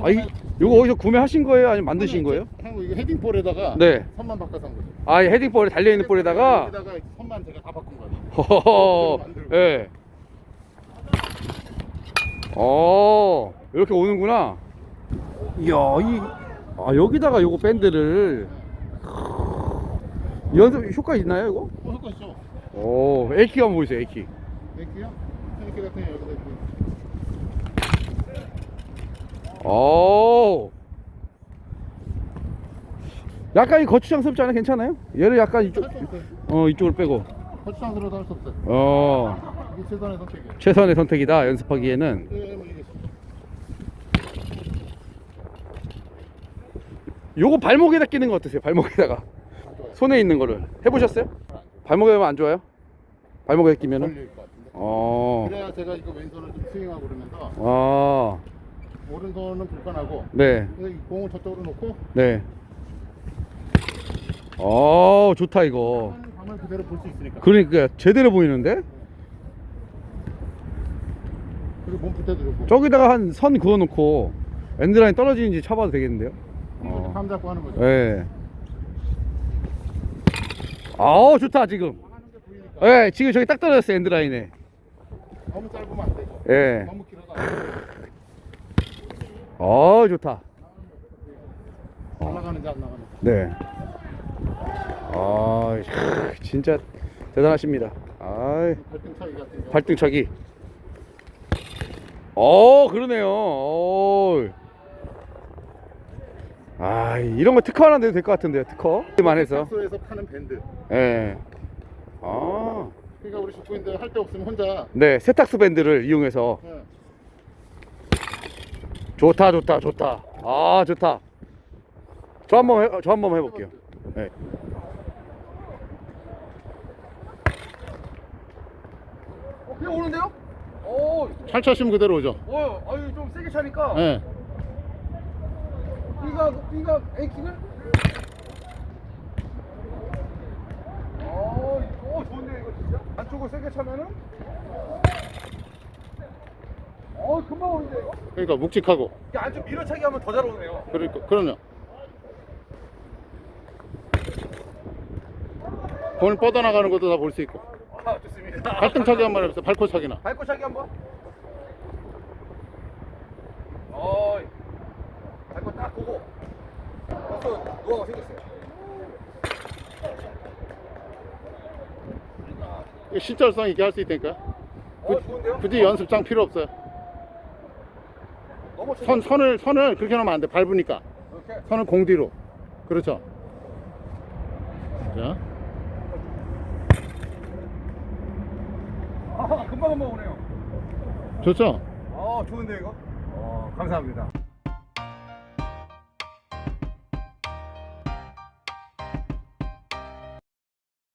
아, 이, 이거 어디서 구매하신 거예요? 아니면 만드신 거예요? 한국 이거 헤딩볼에다가 네. 선만 바꿔서 한 거죠. 아, 이 헤딩볼에 달려있는 볼에다가. 여기다가 선만 제가 다 바꾼 거예요. 허허허. 예. 어, 이렇게 오는구나. 이야, 이, 아, 여기다가 요거 밴드를. 연습 효과 있나요, 이거? 어, 효과 있죠. 오, 한번 보여주세요, A키. 맥기요? 이렇게 같은 거 여기다 이렇게. 오. 약간 이 거추장스럽지 않아? 괜찮아요? 얘를 약간 이쪽. 어, 이쪽을 빼고. 거추장스러워도 할수 없어요. 어, 이게 최선의 선택이에요. 최선의 선택이다, 연습하기에는. 예, 뭐 이게 요거 발목에다 끼는 거 어떠세요? 발목에다가. 손에 있는 거를. 해보셨어요? 발목에 하면 안 좋아요? 발목에 끼면은? 걸릴 것 같은데. 어, 그래야 제가 이거 왼손을 좀 스윙하고 그러면서 아, 오른손은 불편하고 네, 이 공을 저쪽으로 놓고 네. 어, 좋다, 이거. 방을 그대로 볼 수 있으니까. 그러니까 제대로 보이는데? 그리고 몸 붙여도 좋고. 저기다가 한 선 그어놓고 엔드라인 떨어지는지 쳐봐도 되겠는데요? 어. 감 잡고 하는 거죠. 예. 아우 좋다 지금. 하는 게 보이니까 예, 지금 저기 딱 떨어졌어요 엔드라인에. 너무 짧으면 안 되죠. 예. 너무 길어도 안 돼요. 어 좋다. 잘 나가는지 안 나가는지. 네. 아 진짜 대단하십니다. 아 발등 차이 같은 거. 발등차기. 어 그러네요. 어. 아 이런 거 특허 하나 내도 될 것 같은데요 특허. 만 해서. 숙소에서 파는 밴드. 예. 아. 그러니까 우리 식구인들 할 데 없으면 혼자 네, 세탁소 밴드를 이용해서 예. 좋다, 좋다, 좋다. 아, 좋다. 저 한번 해, 저 한번 해볼게요. 네. 어, 그냥 오는데요? 오, 잘 차시면 그대로 오죠. 어, 아유 좀 세게 차니까. 예. B가 B가 A킥을. 어, 오, 좋은데 이거 진짜. 안쪽을 세게 차면은. 어, 금방 오는데 이거. 그러니까 묵직하고. 이게 안쪽 밀어차기 하면 더 잘 오네요. 그러니까 그럼요. 공을 뻗어나가는 것도 다 볼 수 있고. 아, 좋습니다. 발등차기 한 번 해보세요. 발코차기나. 발코차기 한번. 어이. 발코 딱 보고. 벌써 노하우가 생겼어요. 실전성 있게 할 수 있다니까. 어, 좋은데요? 굳이 연습장 필요 없어요. 선 선을 선을 그렇게 놓으면 안 돼. 밟으니까. 선을 공 뒤로. 그렇죠. 자. 아, 금방 금방 오네요. 좋죠? 아, 좋은데요, 이거? 어, 감사합니다.